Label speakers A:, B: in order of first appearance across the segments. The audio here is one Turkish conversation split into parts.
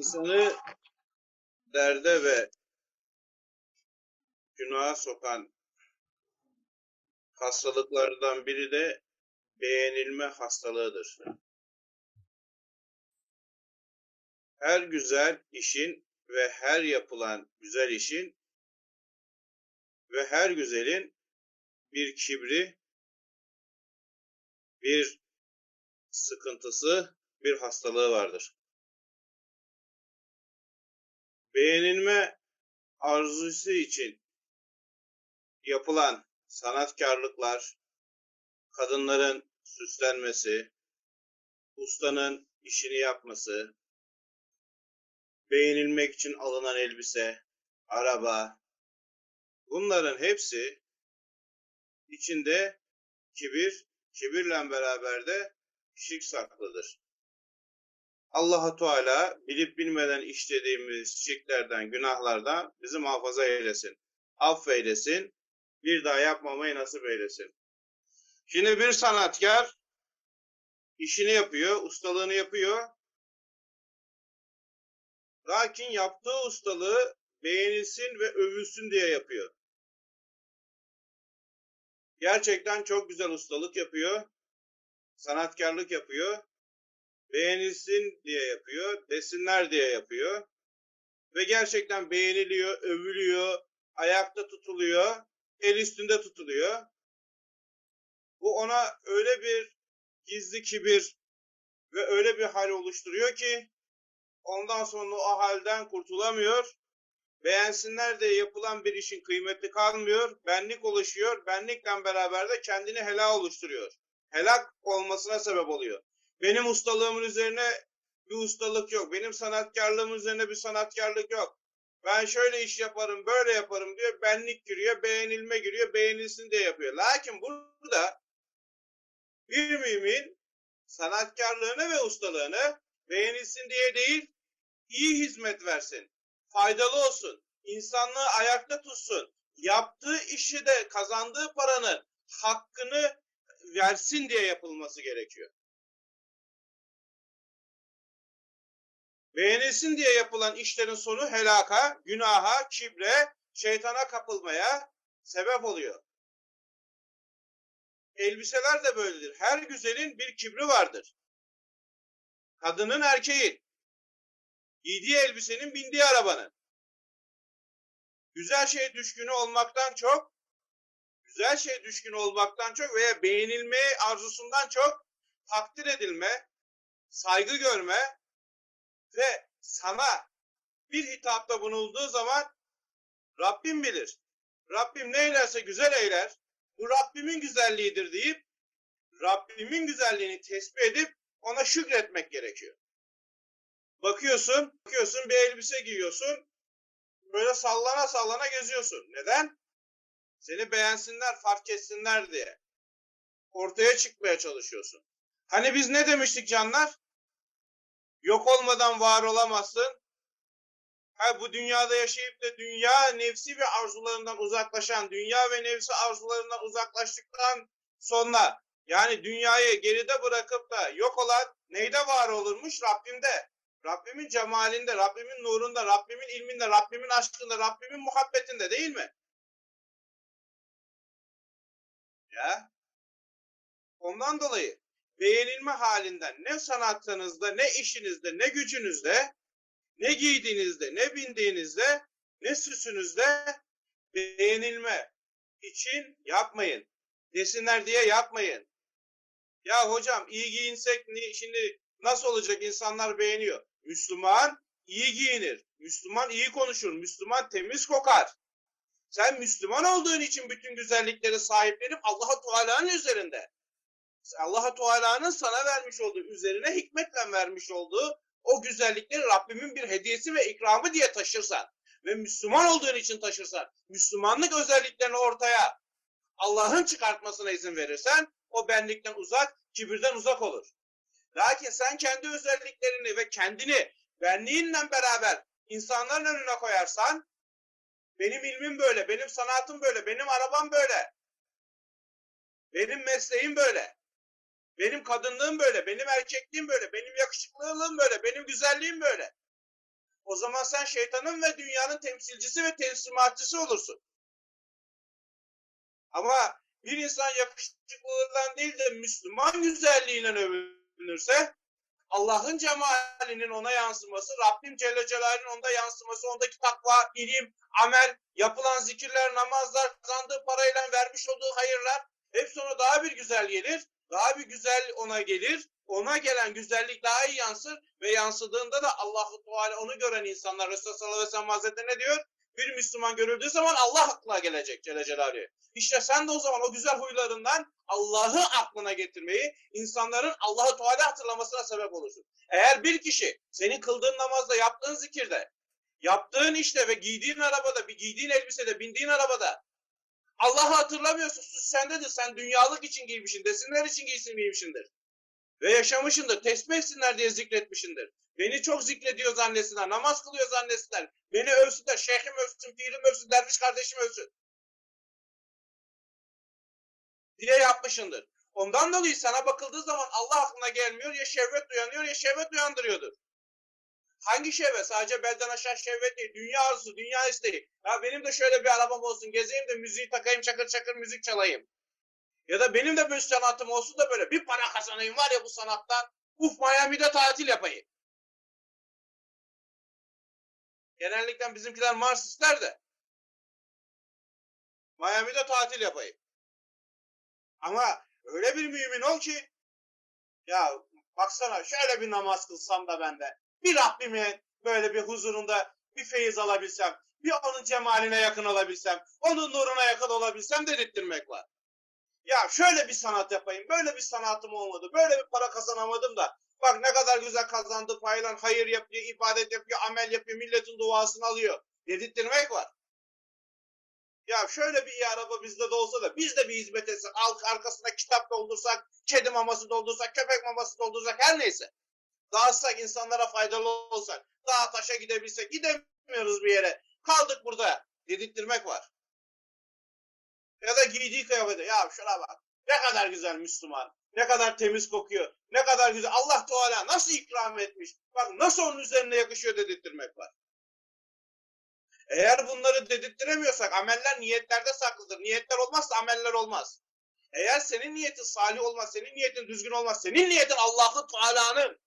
A: insanı derde ve günaha sokan hastalıklardan biri de beğenilme hastalığıdır. Her güzel işin ve her yapılan güzel işin ve her güzelin bir kibri, bir sıkıntısı, bir hastalığı vardır. Beğenilme arzusu için yapılan sanatkarlıklar, kadınların süslenmesi, ustanın işini yapması, beğenilmek için alınan elbise, araba, bunların hepsi içinde kibir, kibirle beraber de şirk saklıdır. Allahu Teala bilip bilmeden işlediğimiz şirklerden, günahlardan bizi muhafaza eylesin. Affeylesin. Bir daha yapmamayı nasip eylesin. Şimdi bir sanatkar işini yapıyor, ustalığını yapıyor. Lakin yaptığı ustalığı beğenilsin ve övülsün diye yapıyor. Gerçekten çok güzel ustalık yapıyor. Sanatkarlık yapıyor. Beğenilsin diye yapıyor. Desinler diye yapıyor. Ve gerçekten beğeniliyor, övülüyor, ayakta tutuluyor, el üstünde tutuluyor. Bu ona öyle bir gizli kibir ve öyle bir hal oluşturuyor ki ondan sonra o halden kurtulamıyor. Beğensinler diye yapılan bir işin kıymeti kalmıyor. Benlik oluşuyor. Benlikle beraber de kendini helak oluşturuyor. Helak olmasına sebep oluyor. Benim ustalığımın üzerine bir ustalık yok. Benim sanatkarlığımın üzerine bir sanatkarlık yok. Ben şöyle iş yaparım, böyle yaparım diyor. Benlik giriyor, beğenilme giriyor, beğenilsin diye yapıyor. Lakin burada bir mümin sanatkarlığını ve ustalığını beğenilsin diye değil, iyi hizmet versin, faydalı olsun, insanlığı ayakta tutsun, yaptığı işi de kazandığı paranın hakkını versin diye yapılması gerekiyor. Beğenilsin diye yapılan işlerin sonu helaka, günaha, kibre, şeytana kapılmaya sebep oluyor. Elbiseler de böyledir. Her güzelin bir kibri vardır. Kadının erkeğin. Giydiği elbisenin bindiği arabanın. Güzel şey düşkünü olmaktan çok, güzel şey düşkünü olmaktan çok veya beğenilme arzusundan çok takdir edilme, saygı görme ve sana bir hitapta bulunduğu zaman Rabbim bilir. Rabbim ne eylerse güzel eyler. Bu Rabbimin güzelliğidir deyip Rabbimin güzelliğini tespit edip ona şükretmek gerekiyor. Bakıyorsun, bakıyorsun bir elbise giyiyorsun. Böyle sallana sallana geziyorsun. Neden? Seni beğensinler, fark etsinler diye. Ortaya çıkmaya çalışıyorsun. Hani biz ne demiştik canlar? Yok olmadan var olamazsın. Ha, bu dünyada yaşayıp da dünya nefsi ve arzularından uzaklaşan, dünya ve nefsi arzularından uzaklaştıktan sonra yani dünyayı geride bırakıp da yok olan neyde var olurmuş? Rabbimde. Rabbimin cemalinde, Rabbimin nurunda, Rabbimin ilminde, Rabbimin aşkında, Rabbimin muhabbetinde değil mi? Ya. Ondan dolayı beğenilme halinden ne sanatınızda, ne işinizde, ne gücünüzde, ne giydiğinizde, ne bindiğinizde, ne süsünüzde beğenilme için yapmayın. Desinler diye yapmayın. Ya hocam iyi giyinsek şimdi nasıl olacak insanlar beğeniyor. Müslüman iyi giyinir. Müslüman iyi konuşur. Müslüman temiz kokar. Sen Müslüman olduğun için bütün güzellikleri sahiplenip Allah'a Teala'nın üzerinde. Allah'a Teala'nın sana vermiş olduğu, üzerine hikmetle vermiş olduğu o güzellikleri Rabbimin bir hediyesi ve ikramı diye taşırsan ve Müslüman olduğun için taşırsan, Müslümanlık özelliklerini ortaya Allah'ın çıkartmasına izin verirsen o benlikten uzak, kibirden uzak olur. Lakin sen kendi özelliklerini ve kendini benliğinle beraber insanların önüne koyarsan benim ilmim böyle, benim sanatım böyle, benim arabam böyle, benim mesleğim böyle, benim kadınlığım böyle, benim erkekliğim böyle, benim yakışıklılığım böyle, benim güzelliğim böyle. O zaman sen şeytanın ve dünyanın temsilcisi ve teslimatçısı olursun. Ama bir insan yakışıklılığından değil de Müslüman güzelliğiyle övünürse Allah'ın cemalinin ona yansıması, Rabbim Celle Celaluhu'nun onda yansıması, ondaki takva, ilim, amel, yapılan zikirler, namazlar, kazandığı parayla vermiş olduğu hayırlar hepsi ona daha bir güzel gelir. Daha bir güzel ona gelir. Ona gelen güzellik daha iyi yansır ve yansıdığında da Allahu Teala onu gören insanlar Resulullah sallallahu aleyhi ve sellem Hazretleri ne diyor? Bir Müslüman görüldüğü zaman Allah aklına gelecek Celle Celaluhu. İşte sen de o zaman o güzel huylarından Allah'ı aklına getirmeyi, insanların Allah'ı Teala hatırlamasına sebep olursun. Eğer bir kişi senin kıldığın namazda, yaptığın zikirde, yaptığın işte ve giydiğin arabada, bir giydiğin elbisede, bindiğin arabada Allah'ı hatırlamıyorsun, suç sendedir. Sen dünyalık için giymişsin, desinler için giysin giymişsindir. Ve yaşamışındır, tesbih etsinler diye zikretmişindir. Beni çok zikrediyor zannesinler, namaz kılıyor zannesinler. Beni övsünler, şeyhim övsün, pirim övsün, derviş kardeşim övsün. Diye yapmışındır. Ondan dolayı sana bakıldığı zaman Allah aklına gelmiyor, ya şehvet uyanıyor ya şehvet uyandırıyordur. Hangi şehvet? Sadece belden aşağı şehvet değil. Dünya arzusu, dünya isteği. Ya benim de şöyle bir arabam olsun, gezeyim de müziği takayım, çakır çakır müzik çalayım. Ya da benim de bir sanatım olsun da böyle bir para kazanayım var ya bu sanattan. Uf Miami'de tatil yapayım. Genellikle bizimkiler Marsistler de. Miami'de tatil yapayım. Ama öyle bir mümin ol ki ya baksana şöyle bir namaz kılsam da ben de bir Rabbimin böyle bir huzurunda bir feyiz alabilsem, bir onun cemaline yakın olabilsem, onun nuruna yakın olabilsem dedirttirmek var. Ya şöyle bir sanat yapayım, böyle bir sanatım olmadı, böyle bir para kazanamadım da bak ne kadar güzel kazandı paylan, hayır yapıyor, ibadet yapıyor, amel yapıyor, milletin duasını alıyor dedirttirmek var. Ya şöyle bir iyi araba bizde de olsa da biz de bir hizmet etsek, arkasına kitap doldursak, kedi maması doldursak, köpek maması doldursak her neyse dağıtsak insanlara faydalı olsak, dağa taşa gidebilsek gidemiyoruz bir yere. Kaldık burada dedirttirmek var. Ya da giydiği kıyafete ya şuna bak ne kadar güzel Müslüman. Ne kadar temiz kokuyor. Ne kadar güzel. Allah Teala nasıl ikram etmiş. Bak nasıl onun üzerine yakışıyor dedirttirmek var. Eğer bunları dedirttiremiyorsak ameller niyetlerde saklıdır. Niyetler olmazsa ameller olmaz. Eğer senin niyetin salih olmaz, senin niyetin düzgün olmaz, senin niyetin Allah'ı Teala'nın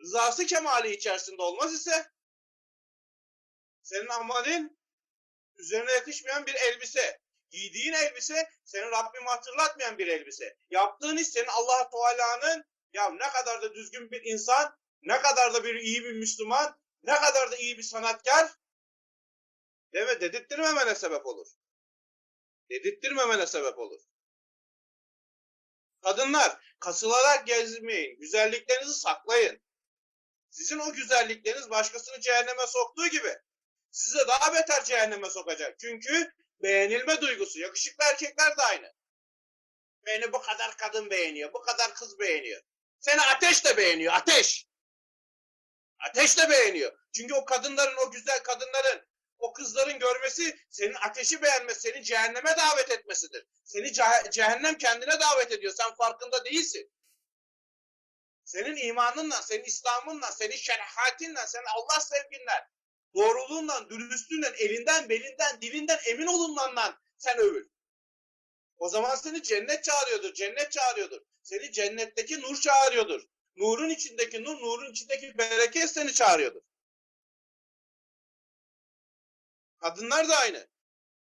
A: rızası kemali içerisinde olmaz ise senin amalin üzerine yakışmayan bir elbise. Giydiğin elbise senin Rabbimi hatırlatmayan bir elbise. Yaptığın iş senin allah Teala'nın ya ne kadar da düzgün bir insan, ne kadar da bir iyi bir Müslüman, ne kadar da iyi bir sanatkar deme dedirttirmemene sebep olur. Dedirttirmemene sebep olur. Kadınlar kasılarak gezmeyin. Güzelliklerinizi saklayın. Sizin o güzellikleriniz başkasını cehenneme soktuğu gibi sizi de daha beter cehenneme sokacak. Çünkü beğenilme duygusu. Yakışıklı erkekler de aynı. Beni bu kadar kadın beğeniyor, bu kadar kız beğeniyor. Seni ateş de beğeniyor, ateş. Ateş de beğeniyor. Çünkü o kadınların, o güzel kadınların, o kızların görmesi senin ateşi beğenmesi, seni cehenneme davet etmesidir. Seni cehennem kendine davet ediyor. Sen farkında değilsin. Senin imanınla, senin İslam'ınla, senin şeriatinle, senin Allah sevginle, doğruluğunla, dürüstlüğünle, elinden, belinden, dilinden emin olunmanla sen övül. O zaman seni cennet çağırıyordur, cennet çağırıyordur. Seni cennetteki nur çağırıyordur. Nurun içindeki nur, nurun içindeki bereket seni çağırıyordur. Kadınlar da aynı.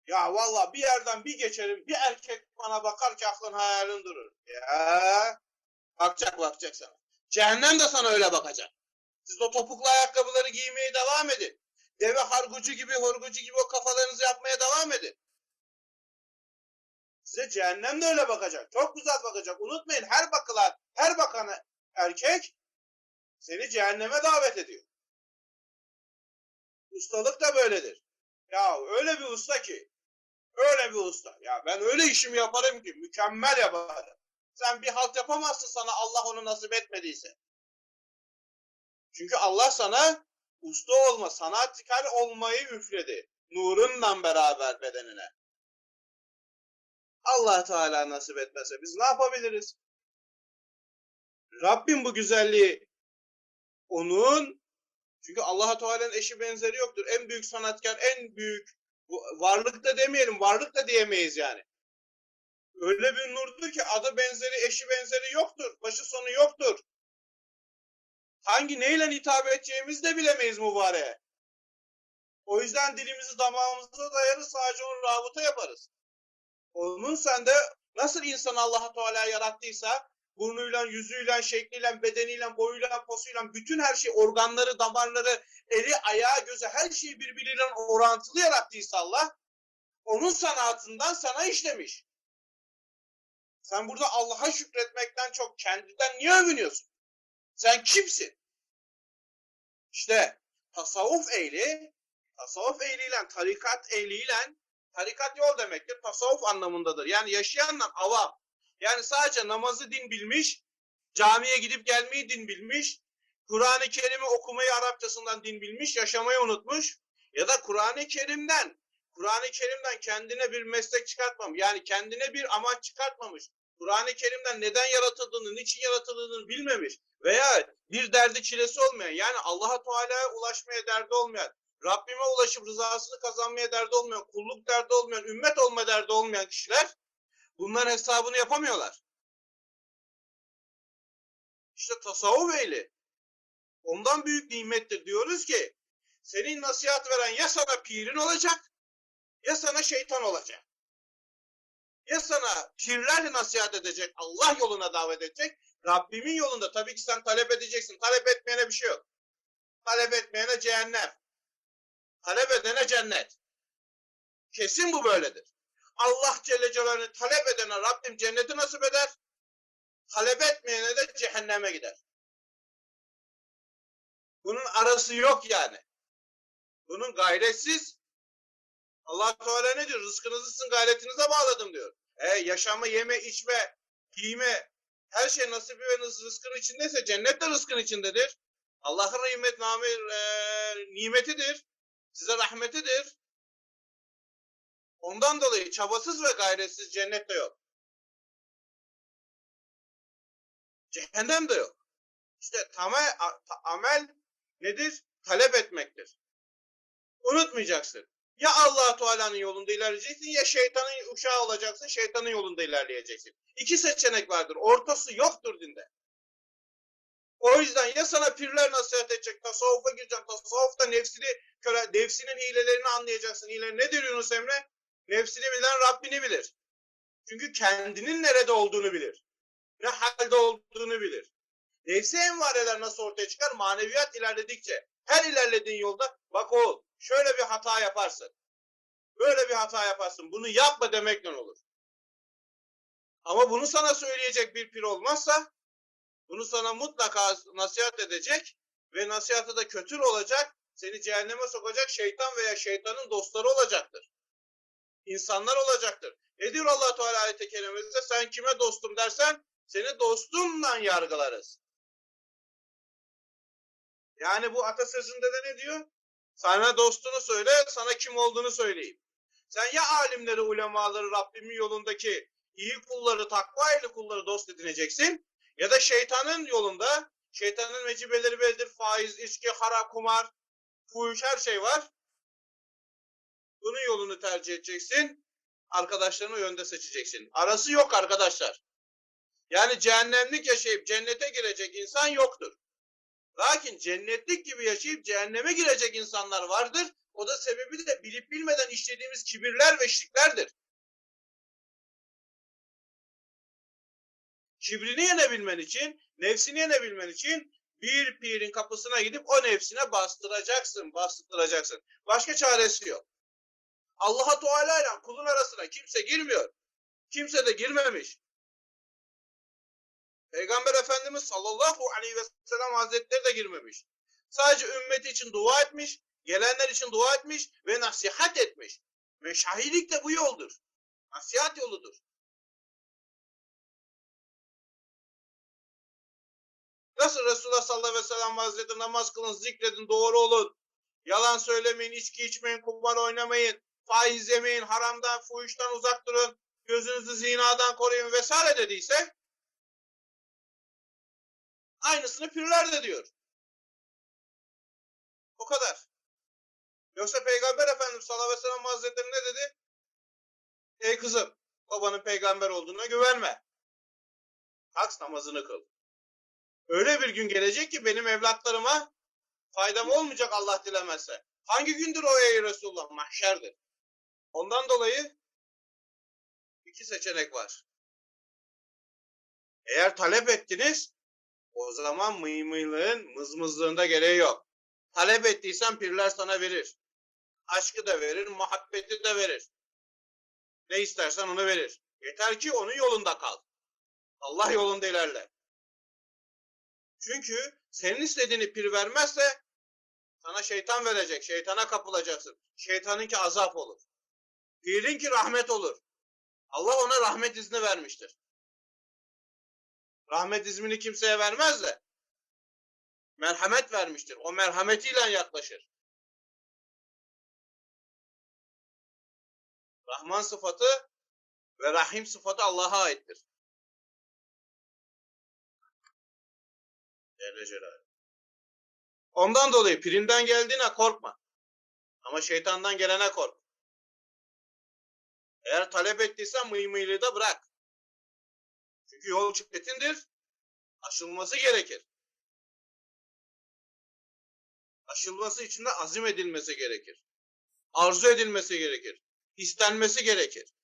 A: Ya valla bir yerden bir geçerim, bir erkek bana bakar ki aklın hayalin durur. Ya bakacak bakacak sana. Cehennem de sana öyle bakacak. Siz o topuklu ayakkabıları giymeye devam edin. Deve hargucu gibi, horgucu gibi o kafalarınızı yapmaya devam edin. Size cehennem de öyle bakacak. Çok güzel bakacak. Unutmayın her bakılan, her bakan erkek seni cehenneme davet ediyor. Ustalık da böyledir. Ya öyle bir usta ki, öyle bir usta. Ya ben öyle işimi yaparım ki, mükemmel yaparım. Sen bir halt yapamazsın sana Allah onu nasip etmediyse. Çünkü Allah sana usta olma, sanatkar olmayı üfledi. Nurunla beraber bedenine. Allah Teala nasip etmese biz ne yapabiliriz? Rabbim bu güzelliği onun Çünkü Allah Teala'nın eşi benzeri yoktur. En büyük sanatkar, en büyük varlık da demeyelim, varlık da diyemeyiz yani. Öyle bir nurdur ki adı benzeri, eşi benzeri yoktur. Başı sonu yoktur. Hangi neyle hitap edeceğimizi de bilemeyiz mübareğe. O yüzden dilimizi damağımıza dayarız sadece onu rabıta yaparız. Onun sende nasıl insan Allah Teala yarattıysa burnuyla, yüzüyle, şekliyle, bedeniyle, boyuyla, posuyla bütün her şey organları, damarları, eli, ayağı, gözü her şeyi birbiriyle orantılı yarattıysa Allah onun sanatından sana işlemiş. Sen burada Allah'a şükretmekten çok kendinden niye övünüyorsun? Sen kimsin? İşte tasavvuf ehli, tasavvuf ehliyle, tarikat ehliyle, tarikat yol demektir, tasavvuf anlamındadır. Yani yaşayanlar avam. Yani sadece namazı din bilmiş, camiye gidip gelmeyi din bilmiş, Kur'an-ı Kerim'i okumayı Arapçasından din bilmiş, yaşamayı unutmuş ya da Kur'an-ı Kerim'den Kur'an-ı Kerim'den kendine bir meslek çıkartmamış. Yani kendine bir amaç çıkartmamış. Kur'an-ı Kerim'den neden yaratıldığını, niçin yaratıldığını bilmemiş veya bir derdi çilesi olmayan yani Allah'a Teala'ya ulaşmaya derdi olmayan, Rabbime ulaşıp rızasını kazanmaya derdi olmayan, kulluk derdi olmayan, ümmet olma derdi olmayan kişiler bunların hesabını yapamıyorlar. İşte tasavvuf ehli. Ondan büyük nimettir diyoruz ki senin nasihat veren ya sana pirin olacak ya sana şeytan olacak. Ya sana pirlerle nasihat edecek, Allah yoluna davet edecek, Rabbimin yolunda tabii ki sen talep edeceksin. Talep etmeyene bir şey yok. Talep etmeyene cehennem. Talep edene cennet. Kesin bu böyledir. Allah Celle Celaluhu'nu talep edene Rabbim cenneti nasip eder. Talep etmeyene de cehenneme gider. Bunun arası yok yani. Bunun gayretsiz Allah Teala ne diyor? Rızkınızı sizin gayretinize bağladım diyor. E, yaşama, yeme, içme, giyme, her şey nasibi ve rızkın içindeyse cennet de rızkın içindedir. Allah'ın nimet, name, e, nimetidir. Size rahmetidir. Ondan dolayı çabasız ve gayretsiz cennet de yok. Cehennem de yok. İşte tamel, amel nedir? Talep etmektir. Unutmayacaksın. Ya Allah Teala'nın yolunda ilerleyeceksin ya şeytanın uşağı olacaksın, şeytanın yolunda ilerleyeceksin. İki seçenek vardır. Ortası yoktur dinde. O yüzden ya sana pirler nasihat edecek, tasavvufa gireceksin, tasavvufta nefsini, köle, nefsinin hilelerini anlayacaksın. Hile nedir Yunus Emre? Nefsini bilen Rabbini bilir. Çünkü kendinin nerede olduğunu bilir. Ne halde olduğunu bilir. Nefsi envareler nasıl ortaya çıkar? Maneviyat ilerledikçe. Her ilerlediğin yolda bak oğul şöyle bir hata yaparsın. Böyle bir hata yaparsın. Bunu yapma demekle olur. Ama bunu sana söyleyecek bir pir olmazsa bunu sana mutlaka nasihat edecek ve nasihatı da kötü olacak. Seni cehenneme sokacak şeytan veya şeytanın dostları olacaktır. İnsanlar olacaktır. Ne diyor Allah Teala ayet-i? Sen kime dostum dersen seni dostumla yargılarız. Yani bu atasözünde de ne diyor? Sana dostunu söyle, sana kim olduğunu söyleyeyim. Sen ya alimleri, ulemaları, Rabbimin yolundaki iyi kulları, takva ehli kulları dost edineceksin ya da şeytanın yolunda, şeytanın mecibeleri bellidir, faiz, içki, hara, kumar, fuhuş her şey var. Bunun yolunu tercih edeceksin. Arkadaşlarını yönde seçeceksin. Arası yok arkadaşlar. Yani cehennemlik yaşayıp cennete girecek insan yoktur. Lakin cennetlik gibi yaşayıp cehenneme girecek insanlar vardır. O da sebebi de bilip bilmeden işlediğimiz kibirler ve şirklerdir. Kibrini yenebilmen için, nefsini yenebilmen için bir pirin kapısına gidip o nefsine bastıracaksın, bastıracaksın. Başka çaresi yok. Allah-u Teala ile kulun arasına kimse girmiyor. Kimse de girmemiş. Peygamber Efendimiz sallallahu aleyhi ve sellem hazretleri de girmemiş. Sadece ümmeti için dua etmiş, gelenler için dua etmiş ve nasihat etmiş. Ve şahilik de bu yoldur. Nasihat yoludur. Nasıl Resulullah sallallahu aleyhi ve sellem hazretleri namaz kılın, zikredin, doğru olun. Yalan söylemeyin, içki içmeyin, kumar oynamayın, faiz yemeyin, haramdan, fuhuştan uzak durun, gözünüzü zinadan koruyun vesaire dediyse Aynısını pirler de diyor. kadar. Yoksa Peygamber Efendimiz sallallahu aleyhi ve sellem hazretleri ne dedi? Ey kızım babanın peygamber olduğuna güvenme. Kalk namazını kıl. Öyle bir gün gelecek ki benim evlatlarıma faydam olmayacak Allah dilemezse. Hangi gündür o ey Resulullah? Mahşerdir. Ondan dolayı iki seçenek var. Eğer talep ettiniz o zaman mıymıylığın mızmızlığında gereği yok. Talep ettiysen pirler sana verir. Aşkı da verir, muhabbeti de verir. Ne istersen onu verir. Yeter ki onun yolunda kal. Allah yolunda ilerle. Çünkü senin istediğini pir vermezse sana şeytan verecek. Şeytana kapılacaksın. Şeytanınki azap olur. Pirinki rahmet olur. Allah ona rahmet izni vermiştir. Rahmet ismini kimseye vermez de merhamet vermiştir. O merhametiyle yaklaşır. Rahman sıfatı ve Rahim sıfatı Allah'a aittir. Celle Celaluhu. Ondan dolayı pirinden geldiğine korkma. Ama şeytandan gelene kork. Eğer talep ettiysen mıymıylığı da bırak. Çünkü yol çetindir. Aşılması gerekir. Aşılması için de azim edilmesi gerekir. Arzu edilmesi gerekir. İstenmesi gerekir.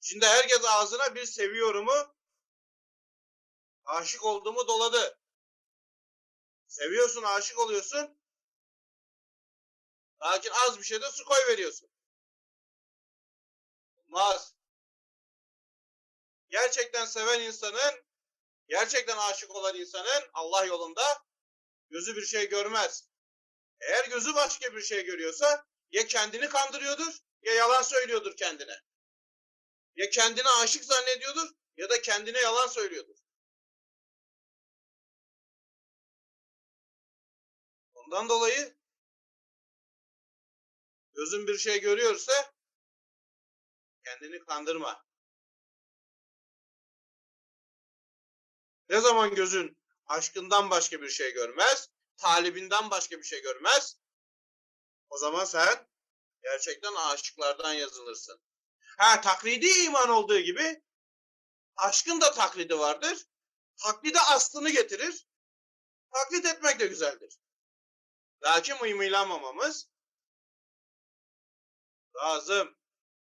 A: Şimdi herkes ağzına bir seviyorumu aşık olduğumu doladı. Seviyorsun, aşık oluyorsun. Lakin az bir şeyde su koy veriyorsun. Olmaz. Gerçekten seven insanın, gerçekten aşık olan insanın Allah yolunda gözü bir şey görmez. Eğer gözü başka bir şey görüyorsa ya kendini kandırıyordur ya yalan söylüyordur kendine. Ya kendini aşık zannediyordur ya da kendine yalan söylüyordur. Ondan dolayı gözün bir şey görüyorsa kendini kandırma. Ne zaman gözün aşkından başka bir şey görmez, talibinden başka bir şey görmez, o zaman sen gerçekten aşıklardan yazılırsın. Ha taklidi iman olduğu gibi aşkın da taklidi vardır. Taklide aslını getirir. Taklit etmek de güzeldir. Lakin mıymıylamamamız lazım.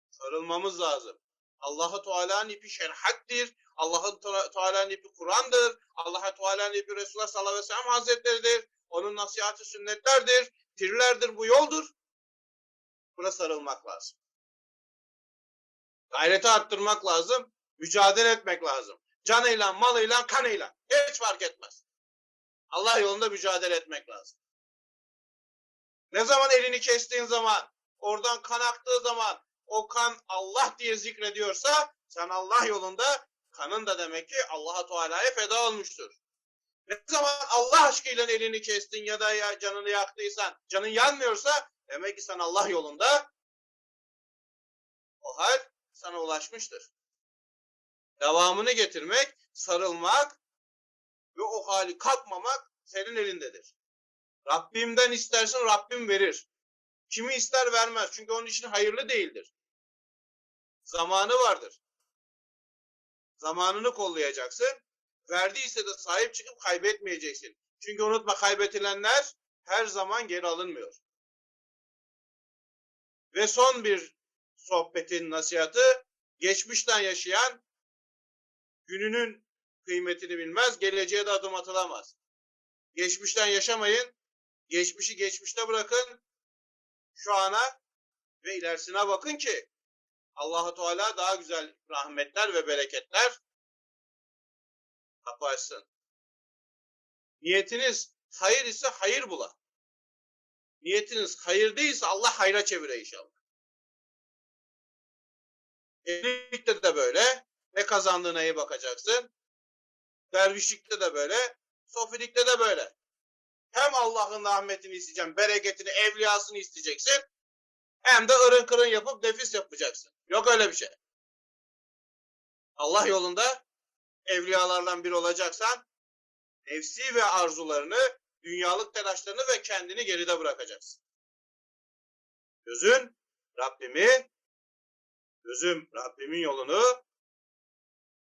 A: Sarılmamız lazım. Allah-u Teala'nın ipi şerhattir. Allah-u Teala'nın ipi Kur'an'dır. Allah-u Teala'nın ipi Resulullah sallallahu aleyhi ve sellem hazretleridir. Onun nasihatı sünnetlerdir. Pirlerdir, bu yoldur. Buna sarılmak lazım. Gayreti arttırmak lazım. Mücadele etmek lazım. Canıyla, malıyla, kanıyla. Hiç fark etmez. Allah yolunda mücadele etmek lazım. Ne zaman elini kestiğin zaman, oradan kan aktığı zaman, o kan Allah diye zikrediyorsa, sen Allah yolunda kanın da demek ki Allah-u Teala'ya feda olmuştur. Ne zaman Allah aşkıyla elini kestin ya da ya canını yaktıysan, canın yanmıyorsa demek ki sen Allah yolunda o hal sana ulaşmıştır. Devamını getirmek, sarılmak ve o hali kapmamak senin elindedir. Rabbimden istersin Rabbim verir. Kimi ister vermez. Çünkü onun için hayırlı değildir. Zamanı vardır. Zamanını kollayacaksın. Verdiyse de sahip çıkıp kaybetmeyeceksin. Çünkü unutma kaybetilenler her zaman geri alınmıyor. Ve son bir sohbetin nasihatı geçmişten yaşayan gününün kıymetini bilmez, geleceğe de adım atılamaz. Geçmişten yaşamayın, geçmişi geçmişte bırakın, şu ana ve ilerisine bakın ki Allah-u Teala daha güzel rahmetler ve bereketler kapı. Niyetiniz hayır ise hayır bula. Niyetiniz hayır değilse Allah hayra çevire inşallah. Evlilikte de böyle. Ne kazandığına iyi bakacaksın. Dervişlikte de böyle. Sofilikte de böyle. Hem Allah'ın rahmetini isteyeceksin, bereketini, evliyasını isteyeceksin. Hem de ırın kırın yapıp nefis yapacaksın. Yok öyle bir şey. Allah yolunda evliyalardan biri olacaksan nefsi ve arzularını dünyalık telaşlarını ve kendini geride bırakacaksın. Gözün Rabbimi, gözüm Rabbimin yolunu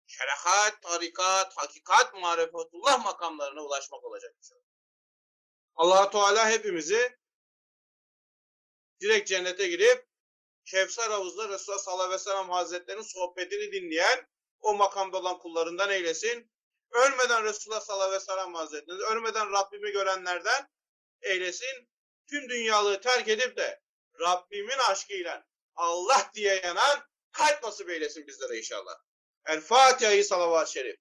A: şerehat, tarikat, hakikat, marifetullah makamlarına ulaşmak olacak. allah Teala hepimizi direkt cennete girip Kevser havuzda Resulullah sallallahu aleyhi ve sellem hazretlerinin sohbetini dinleyen o makamda olan kullarından eylesin. Ölmeden Resulullah sallallahu aleyhi ve sellem hazretlerini, ölmeden Rabbimi görenlerden eylesin. Tüm dünyalığı terk edip de Rabbimin aşkıyla Allah diye yanan kalp nasip eylesin bizlere inşallah. El Fatiha'yı salavat-ı şerif.